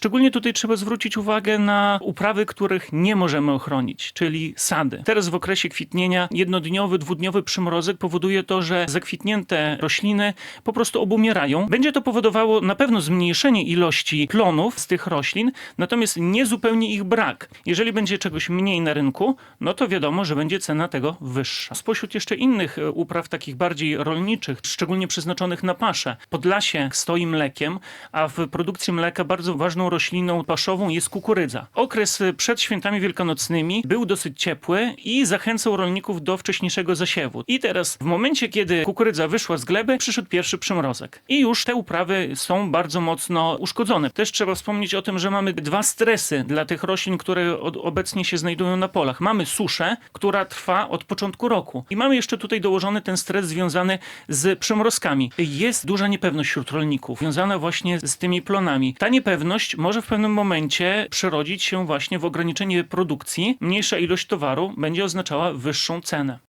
Szczególnie tutaj trzeba zwrócić uwagę na uprawy, których nie możemy ochronić, czyli sady. Teraz w okresie kwitnienia jednodniowy, dwudniowy przymrozek powoduje to, że zakwitnięte rośliny po prostu obumierają. Będzie to powodowało na pewno zmniejszenie ilości plonów z tych roślin, natomiast nie zupełnie ich brak. Jeżeli będzie czegoś mniej na rynku, no to wiadomo, że będzie cena tego wyższa. Spośród jeszcze innych upraw, takich bardziej rolniczych, szczególnie przeznaczonych na paszę, Podlasie stoi mlekiem, a w produkcji mleka bardzo ważną rośliną paszową jest kukurydza. Okres przed świętami wielkanocnymi był dosyć ciepły i zachęcał rolników do wcześniejszego zasiewu. I teraz, w momencie, kiedy kukurydza wyszła z gleby, przyszedł pierwszy przymrozek. I już te uprawy są bardzo mocno uszkodzone. Też trzeba wspomnieć o tym, że mamy dwa stresy dla tych roślin, które od, obecnie się znajdują na polach. Mamy suszę, która trwa od początku roku. I mamy jeszcze tutaj dołożony ten stres związany z przymrozkami. Jest duża niepewność wśród rolników, związana właśnie z tymi plonami. Ta niepewność może w pewnym momencie przerodzić się właśnie w ograniczenie produkcji. Mniejsza ilość towaru będzie oznaczała wyższą cenę.